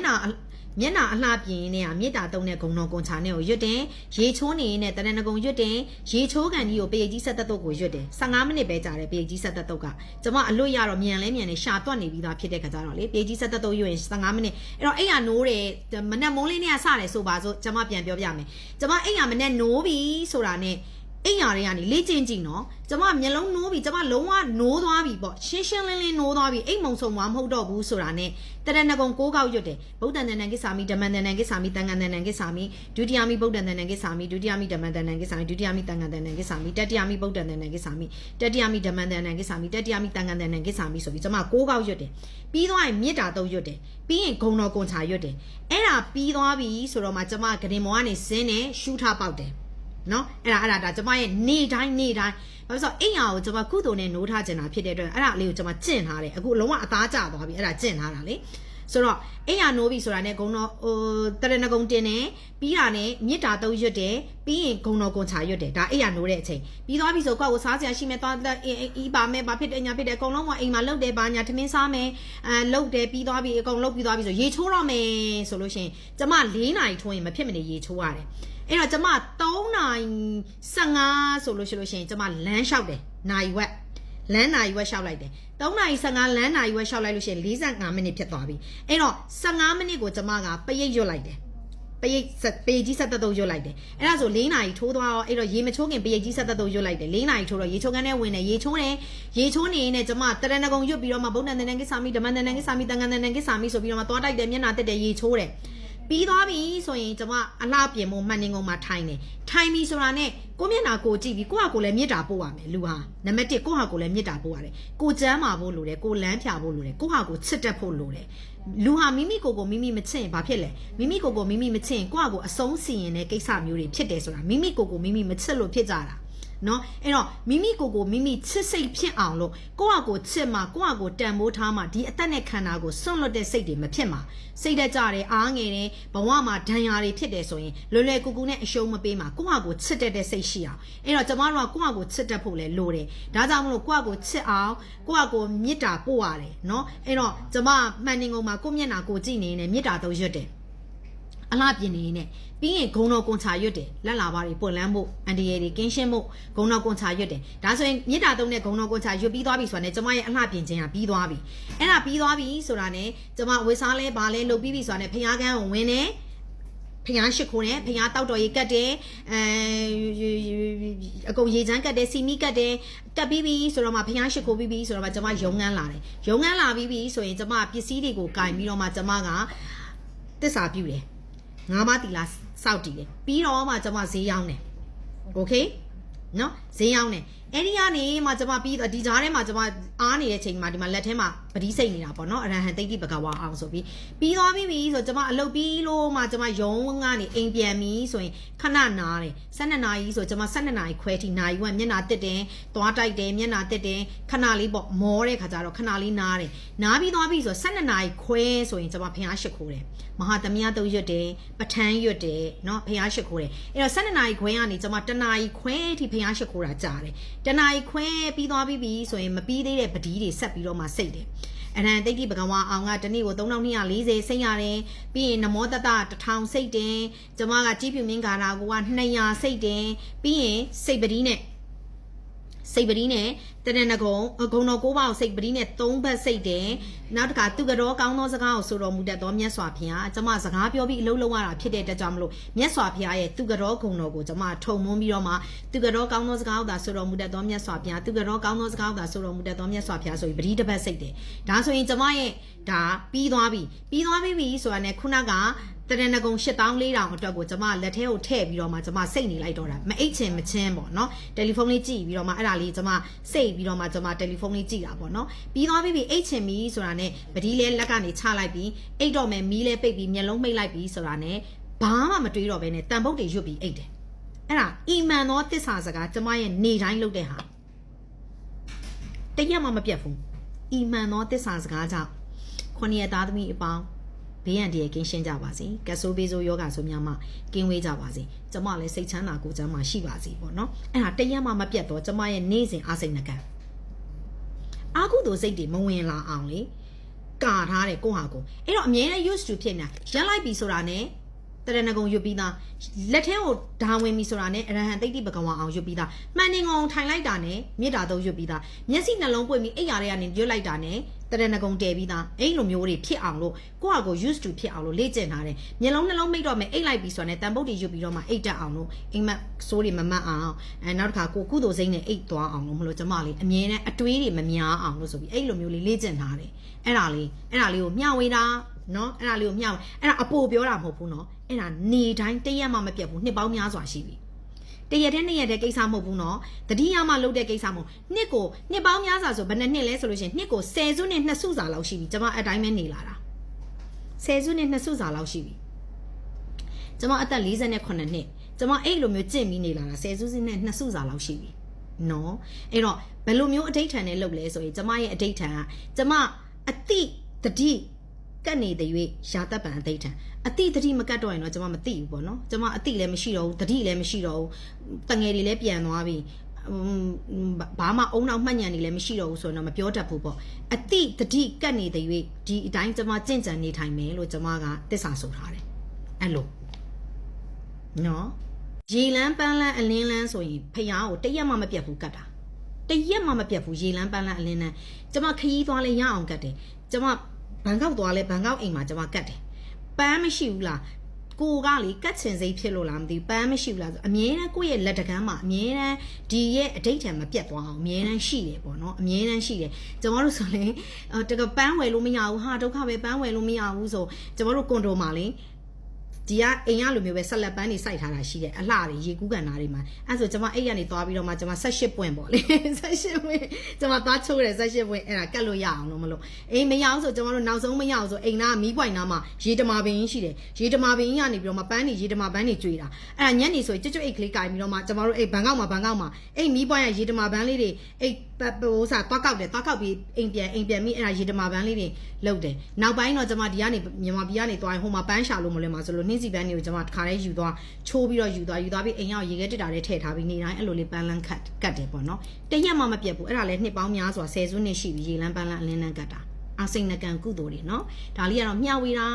နာမျက်နာအလှပြင်းနဲ့ကမေတ္တာတုံးတဲ့ဂုံတော်ကွန်ချာနဲ့ကိုရွတ်တယ်ရေချိုးနေနဲ့တရဏဂုံရွတ်တယ်ရေချိုးကန်ကြီးကိုပရိတ်ကြီးဆက်သက်တုတ်ကိုရွတ်တယ်15မိနစ်ပဲကြာတယ်ပရိတ်ကြီးဆက်သက်တုတ်ကကျွန်မအလွတ်ရတော့မြန်လဲမြန်နေရှာတွက်နေပြီးသားဖြစ်တဲ့ခါကျတော့လေပရိတ်ကြီးဆက်သက်တုတ်ရွတ်ရင်15မိနစ်အဲ့တော့အဲ့ရနိုးတယ်မနက်မိုးလေးနဲ့ကစတယ်ဆိုပါစို့ကျွန်မပြန်ပြောပြမယ်ကျွန်မအဲ့ရမနက်နိုးပြီဆိုတာနဲ့ အိမ်ယာတွေကနေလေ့ကျင့်ကြည့်နော်ကျမမျက်လုံးနိုးပြီကျမလုံးဝနိုးသွားပြီပေါ့ရှင်းရှင်းလင်းလင်းနိုးသွားပြီအိမ်မုံဆုံမှာမဟုတ်တော့ဘူးဆိုတာနဲ့တရဏဂုံကိုးကောက်ရွတ်တယ်ဗုဒ္ဓံတဏ္ဍကိစ္ဆာမိဓမ္မံတဏ္ဍကိစ္ဆာမိတန်ခါတဏ္ဍကိစ္ဆာမိဒုတိယမိဗုဒ္ဓံတဏ္ဍကိစ္ဆာမိဒုတိယမိဓမ္မံတဏ္ဍကိစ္ဆာမိဒုတိယမိတန်ခါတဏ္ဍကိစ္ဆာမိတတိယမိဗုဒ္ဓံတဏ္ဍကိစ္ဆာမိတတိယမိဓမ္မံတဏ္ဍကိစ္ဆာမိတတိယမိတန်ခါတဏ္ဍကိစ္ဆာမိဆိုပြီးကျမကိုးကောက်ရွတ်တယ်ပြီးသွားရင်မေတ္တာတုံးရွတ်တယ်ပြီးရင်ဂုံတော်ကွန်ချာရွတ်တယ်အဲ့ဒါပြီးသွားပြီဆိုတော့မှကျမဂရင်မောကနေဇင်းနဲ့ရှူထပေါက်တယ် နော်အဲ့ဒါအဲ့ဒါဒါကျမရဲ့နေတိုင်းနေတိုင်းဘာလို့ဆိုအိမ်ယာကိုကျမကုသိုလ်နဲ့နိုးထားကျင်တာဖြစ်တဲ့အတွက်အဲ့ဒါလေးကိုကျမကျင့်ထားတယ်အခုလုံးဝအသားကျသွားပြီအဲ့ဒါကျင့်ထားတာလေဆိုတော့အိမ်ယာနိုးပြီဆိုတာနဲ့ဂုံတော်ဟိုတရဏဂုံတင်တယ်ပြီးတာနဲ့မြစ်တာတုံးရွတ်တယ်ပြီးရင်ဂုံတော်ကွန်ချာရွတ်တယ်ဒါအိမ်ယာနိုးတဲ့အချိန်ပြီးသွားပြီဆိုကောက်ကိုစားစရာရှိမယ်သွားအီးပါမယ်ဘာဖြစ်တယ်ညာဖြစ်တယ်အကုန်လုံးကအိမ်မှာလုတ်တယ်ဘာညာထမင်းစားမယ်အဲလုတ်တယ်ပြီးသွားပြီအကုန်လုတ်ပြီးသွားပြီဆိုရေချိုးတော့မယ်ဆိုလို့ရှိရင်ကျမ၄နာရီထိုးရင်မဖြစ်မနေရေချိုးရတယ်အဲ့တော့ကျမ3နိုင်15ဆိုလို့ရှိလို့ရှိရင်ကျမလမ်းလျှောက်တယ်နိုင်ဝက်လမ်းနိုင်ဝက်လျှောက်လိုက်တယ်3နိုင်15လမ်းနိုင်ဝက်လျှောက်လိုက်လို့ရှိရင်45မိနစ်ဖြစ်သွားပြီအဲ့တော့15မိနစ်ကိုကျမကပရိတ်ရွတ်လိုက်တယ်ပရိတ်ဆက်ပရိတ်ကြီးဆက်သက်တော့ရွတ်လိုက်တယ်အဲ့ဒါဆို၄နာရီထိုးသွားတော့အဲ့တော့ရေမချိုးခင်ပရိတ်ကြီးဆက်သက်တော့ရွတ်လိုက်တယ်၄နာရီထိုးတော့ရေချိုးကန်းနဲ့ဝင်တယ်ရေချိုးတယ်ရေချိုးနေရင်ကျမတရဏဂုံရွတ်ပြီးတော့မှဗုဒ္ဓံတန်တန်ကိစ္ဆာမိဓမ္မံတန်တန်ကိစ္ဆာမိတန်ခါတန်တန်ကိစ္ဆာမိဆိုပြီးတော့မှသွားတိုက်တယ်မျက်နှာတက်တယ်ရေချိုးတယ် ပြီးသွားပြီဆိုရင်ကျမအလှပြင်ဖို့မှန်နေကုန်မှာထိုင်တယ်ထိုင်ပြီဆိုတာနဲ့ကိုမျက်နာကိုကြည့်ပြီးကိုဟာကိုလည်းမေတ္တာပို့ရမယ်လူဟာနံပါတ်1ကိုဟာကိုလည်းမေတ္တာပို့ရတယ်ကိုကျမ်းမာဖို့လိုတယ်ကိုလမ်းဖြာဖို့လိုတယ်ကိုဟာကိုချစ်တတ်ဖို့လိုတယ်လူဟာမိမိကိုယ်ကိုမိမိမချစ်ရင်ဘာဖြစ်လဲမိမိကိုယ်ကိုမိမိမချစ်ရင်ကိုဟာကိုအဆုံးစီရင်တဲ့ကိစ္စမျိုးတွေဖြစ်တယ်ဆိုတာမိမိကိုယ်ကိုမိမိမချစ်လို့ဖြစ်ကြတာ နော်အဲ့တော့မိမိကိုယ်ကိုမိမိချစ်စိတ်ဖြစ်အောင်လို့ကိုယ့်ဟာကိုယ်ချစ်မှကိုယ့်ဟာကိုယ်တန်ဖိုးထားမှဒီအသက်နဲ့ခန္ဓာကိုစွန့်လွတ်တဲ့စိတ်တွေမဖြစ်မှာစိတ်တက်ကြတယ်အားငယ်တယ်ဘဝမှာဒဏ်ရာတွေဖြစ်တယ်ဆိုရင်လွယ်လွယ်ကူကူနဲ့အရှုံးမပေးမှာကိုယ့်ဟာကိုယ်ချစ်တတ်တဲ့စိတ်ရှိအောင်အဲ့တော့ကျမတို့ကကိုယ့်ဟာကိုယ်ချစ်တတ်ဖို့လဲလိုတယ်ဒါကြောင့်မလို့ကိုယ့်ဟာကိုယ်ချစ်အောင်ကိုယ့်ဟာကိုယ်မေတ္တာပို့ရတယ်နော်အဲ့တော့ကျမမှန်နေကုန်မှာကိုယ့်မျက်နှာကိုကြည့်နေနေမေတ္တာတော့ရွတ်တယ် အလှပြင်နေနေပြီးရင်ဂုံတော်ကွန်ချာရွတ်တယ်လက်လာပါတွေပွင့်လန်းဖို့အန်ဒီရယ်တွေကင်းရှင်းဖို့ဂုံတော်ကွန်ချာရွတ်တယ်ဒါဆိုရင်မြစ်တာသုံးတဲ့ဂုံတော်ကွန်ချာရွတ်ပြီးသွားပြီဆိုတာနဲ့ကျမရဲ့အလှပြင်ခြင်းကပြီးသွားပြီအဲ့ဒါပြီးသွားပြီဆိုတာနဲ့ကျမဝေစားလဲဘာလဲလုပ်ပြီးပြီဆိုတာနဲ့ဖျားကန်းကိုဝင်တယ်ဖျားရှိခိုးတယ်ဖျားတောက်တော်ရေးကတ်တယ်အဲအကုန်ရေချမ်းကတ်တယ်စီမီကတ်တယ်တက်ပြီးပြီဆိုတော့မှဖျားရှိခိုးပြီးပြီဆိုတော့မှကျမယုံငန်းလာတယ်ယုံငန်းလာပြီးပြီဆိုရင်ကျမပစ္စည်းတွေကိုကင်ပြီးတော့မှကျမကတစ္ဆာပြုတယ် ငါးပါးတီလာစောက်တည်တယ်ပြီးတော့မှကျွန်မဈေးရောက်တယ်โอเคနော်ဈေးရောက်တယ် အဲ့ဒီကနေမှကျွန်မပြီးတော့ဒီကြားထဲမှာကျွန်မအားနေတဲ့ချိန်မှာဒီမှာလက်ထဲမှာပတိစိတ်နေတာပေါ့နော်အရဟံတိတ်တိပကဝါအောင်ဆိုပြီးပြီးသွားပြီဆိုကျွန်မအလုပ်ပြီးလို့မှကျွန်မယုံကနေအိမ်ပြန်ပြီဆိုရင်ခဏနားတယ်12နာရီဆိုကျွန်မ12နာရီခွဲထိနာရီဝက်မျက်နာတက်တယ်သွားတိုက်တယ်မျက်နာတက်တယ်ခဏလေးပေါ့မောတဲ့ခါကျတော့ခဏလေးနားတယ်နားပြီးသွားပြီဆို12နာရီခွဲဆိုရင်ကျွန်မဖျားရှိခိုးတယ်မဟာသမယတုတ်ရွတ်တယ်ပထန်းရွတ်တယ်เนาะဖျားရှိခိုးတယ်အဲ့တော့12နာရီခွဲကနေကျွန်မတနာရီခွဲထိဖျားရှိခိုးတာကြားတယ် တနာရီခွဲပြီးသွားပြီပြီဆိုရင်မပြီးသေးတဲ့ပတိတွေဆက်ပြီးတော့မှစိတ်တယ်အရန်တိတ်တိပကဝါအောင်ကတနေ့ကို3240စိတ်ရတယ်ပြီးရင်နမောတတ1000စိတ်တယ်ကျမကကြီးပြူမင်းဂါရာကိုက200စိတ်တယ်ပြီးရင်စိတ်ပတိနဲ့ စိတ်ပတိနဲ့တရဏဂုံအဂုံတော်ကိုးပါးကိုစိတ်ပတိနဲ့3ဘတ်စိတ်တယ်နောက်တစ်ခါသူကတော်ကောင်းသောစကားကိုဆိုတော်မူတတ်သောမြတ်စွာဘုရားကျမစကားပြောပြီးအလုံးလုံးရတာဖြစ်တဲ့အတွက်ကြောင့်မလို့မြတ်စွာဘုရားရဲ့သူကတော်ဂုံတော်ကိုကျမထုံမွန်းပြီးတော့မှသူကတော်ကောင်းသောစကားကိုသာဆိုတော်မူတတ်သောမြတ်စွာဘုရားသူကတော်ကောင်းသောစကားကိုသာဆိုတော်မူတတ်သောမြတ်စွာဘုရားဆိုပြီးပတိတစ်ပတ်စိတ်တယ်ဒါဆိုရင်ကျမရဲ့ဒါပြီးသွားပြီပြီးသွားပြီဆိုတာနဲ့ခုနက တရဏဂုံ8400အတွက်ကိုကျမလက်ထဲကိုထည့်ပြီးတော့မှကျမစိတ်နေလိုက်တော့တာမအိတ်ချင်မချင်းပေါ့နော်တယ်လီဖုန်းလေးကြည့်ပြီးတော့မှအဲ့ဒါလေးကျမစိတ်ပြီးတော့မှကျမတယ်လီဖုန်းလေးကြည့်တာပေါ့နော်ပြီးသွားပြီအိတ်ချင်ပြီဆိုတာနဲ့ပတိလဲလက်ကနေချလိုက်ပြီးအိတ်တော့မယ်မီးလဲပိတ်ပြီးမျက်လုံးမိတ်လိုက်ပြီးဆိုတာနဲ့ဘာမှမတွေးတော့ဘဲနဲ့တန်ပုတ်တွေရွတ်ပြီးအိတ်တယ်အဲ့ဒါအီမန်သောတစ္ဆာစကားကျမရဲ့နေတိုင်းလုပ်တဲ့ဟာတရက်မှမပြတ်ဘူးအီမန်သောတစ္ဆာစကားကြောင့်ခုနှစ်ရသားသမီးအပေါင်း ဘေးရန်တရကင်းရှင်းကြပါစေကဆိုးပေးဆိုးယောဂါဆိုးများမှကင်းဝေးကြပါစေကျမလည်းစိတ်ချမ်းသာကိုယ်ချမ်းသာရှိပါစေပေါ့နော်အဲ့ဒါတရက်မှမပြတ်တော့ကျမရဲ့နေ့စဉ်အားစိတ်နှကံအာကုသိုလ်စိတ်တွေမဝင်လာအောင်လေကာထားတယ်ကိုဟာကိုအဲ့တော့အမြဲတမ်း used to ဖြစ်နေရက်လိုက်ပြီဆိုတာနဲ့တရဏဂုံရွတ်ပြီးသားလက်ထဲကိုဓာဝင်ပြီဆိုတာနဲ့အရဟံတိတ်တိဘဂဝါအောင်ရွတ်ပြီးသားမှန်နေငုံထိုင်လိုက်တာနဲ့မေတ္တာသုံးရွတ်ပြီးသားမျက်စိနှလုံးပွင့်ပြီးအိယာတွေကနေရွတ်လိုက်တာနဲ့ တရဏဂုံတည်ပြီးသားအဲ့လိုမျိုးတွေဖြစ်အောင်လို့ကိုယ့်ဟာကို used to ဖြစ်အောင်လို့လေ့ကျင့်ထားတယ်မျက်လုံးနှလုံးမိတ်တော့မယ်အိတ်လိုက်ပြီဆိုတာ ਨੇ တန်ပုတ်တွေရွတ်ပြီးတော့မှအိတ်တက်အောင်လို့အိမ်မက်စိုးတွေမမတ်အောင်အဲနောက်တစ်ခါကိုကုသိုလ်စိမ့်နဲ့အိတ်သွားအောင်လို့မလို့ကျမလေးအမြဲတမ်းအတွေးတွေမများအောင်လို့ဆိုပြီးအဲ့လိုမျိုးလေးလေ့ကျင့်ထားတယ်အဲ့ဒါလေးအဲ့ဒါလေးကိုမျှဝေတာနော်အဲ့ဒါလေးကိုမျှဝေအဲ့ဒါအပိုပြောတာမဟုတ်ဘူးနော်အဲ့ဒါနေတိုင်းတရက်မှမပြတ်ဘူးနှစ်ပေါင်းများစွာရှိပြီ တရက်တည်းနှစ်ရက်တည်းကိစ္စမဟုတ်ဘူးနော်တတိယမှလုပ်တဲ့ကိစ္စမဟုတ်နှစ်ကိုနှစ်ပေါင်းများစွာဆိုဘယ်နှစ်နှစ်လဲဆိုလို့ရှိရင်နှစ်ကို၁၀စုနဲ့၂စုစာလောက်ရှိပြီကျွန်မအတိုင်းပဲနေလာတာ၁၀စုနဲ့၂စုစာလောက်ရှိပြီကျွန်မအသက်48နှစ်ကျွန်မအဲ့လိုမျိုးကြင့်ပြီးနေလာတာ၁၀စုစင်းနဲ့၂စုစာလောက်ရှိပြီနော်အဲ့တော့ဘယ်လိုမျိုးအဋိဋ္ဌံနဲ့လုပ်လဲဆိုရင်ကျွန်မရဲ့အဋိဋ္ဌံကကျွန်မအတိတတိ ကတ်နေတဲ့၍ရာတပ်ပံအသိဋ္ဌာန်အတိတတိမကတ်တော့ရင်တော့ကျွန်မမသိဘူးပေါ့နော်ကျွန်မအတိလည်းမရှိတော့ဘူးတတိလည်းမရှိတော့ဘူးတငယ်တွေလည်းပြန်သွားပြီอืมဘာမှအုံနောက်မှတ်ညံနေလည်းမရှိတော့ဘူးဆိုတော့မပြောတတ်ဘူးပေါ့အတိတတိကတ်နေတဲ့၍ဒီအတိုင်းကျွန်မကြင့်ကြံနေထိုင်မယ်လို့ကျွန်မကတစ္ဆာဆိုထားတယ်အဲ့လိုနော်ရေလန်းပန်းလန်းအလင်းလန်းဆိုရင်ဖျားကိုတရက်မှမပြတ်ဘူးကတ်တာတရက်မှမပြတ်ဘူးရေလန်းပန်းလန်းအလင်းလန်းကျမခရီးသွားလဲရအောင်ကတ်တယ်ကျမ ဘန်ကောက်သွားလဲဘန်ကောက်အိမ်မှာကျမကတ်တယ်ပန်းမရှိဘူးလားကိုကလေကတ်ချင်စိတ်ဖြစ်လို့လားမသိဘူးပန်းမရှိဘူးလားဆိုအမြဲတမ်းကိုယ့်ရဲ့လက်တကမ်းမှာအမြဲတမ်းဒီရဲ့အတိတ်ထံမပြတ်သွားအောင်အမြဲတမ်းရှိတယ်ပေါ့နော်အမြဲတမ်းရှိတယ်ကျမတို့ဆိုရင်အော်တကပန်းဝယ်လို့မရဘူးဟာဒုက္ခပဲပန်းဝယ်လို့မရဘူးဆိုကျမတို့ကွန်ဒိုမှာလေ ဒီကအိမ်ရလိုမျိုးပဲဆက်လက်ပန်းတွေစိုက်ထားတာရှိတယ်အလှတွေရေကူးကန်သားတွေမှာအဲ့ဆိုကျွန်မအိတ်ရနေသွားပြီးတော့မှကျွန်မ18ပွင့်ပေါ့လေ18ပွင့်ကျွန်မသွားချိုးတယ်18ပွင့်အဲ့ဒါကတ်လို့ရအောင်လို့မလို့အိမ်မရအောင်ဆိုကျွန်တော်တို့နောက်ဆုံးမရအောင်ဆိုအိမ်သားမီးပွိုင်သားမှာရေတမာပင်ရှိတယ်ရေတမာပင်ကြီးကနေပြီးတော့မှပန်းတွေရေတမာပန်းတွေကျွေးတာအဲ့ဒါညနေဆိုကျွတ်ကျွတ်အိတ်ကလေးကင်ပြီးတော့မှကျွန်တော်တို့အိမ်ဘန်ကောက်မှာဘန်ကောက်မှာအိမ်မီးပွိုင်ရရေတမာပန်းလေးတွေအိတ်ဟိုစားတွားကောက်တယ်တွားကောက်ပြီးအိမ်ပြန်အိမ်ပြန်ပြီးအဲ့ဒါရေတမာပန်းလေးတွေလုတ်တယ်နောက်ပိုင်းတော့ကျွန်မဒီကနေမြန်မာပြည်ကနေသွားရင်ဟိုမှာပန်းရှာလို့မလဲမှာဆိုလို့နှင်းစီပန်းတွေကိုကျွန်မတစ်ခါလေးယူသွားချိုးပြီးတော့ယူသွားယူသွားပြီးအိမ်ရောက်ရေခဲတက်တာတွေထည့်ထားပြီးနေတိုင်းအဲ့လိုလေးပန်းလန်းခတ်ကတ်တယ်ပေါ့နော်တရက်မှမပြတ်ဘူးအဲ့ဒါလည်းနှစ်ပေါင်းများစွာဆယ်စုနှစ်ရှိပြီရေလန်းပန်းလန်းအလင်းလန်းကတ်တာအစိမ့်နကန်ကုသိုလ်တွေနော်ဒါလေးကတော့မျှဝေတာ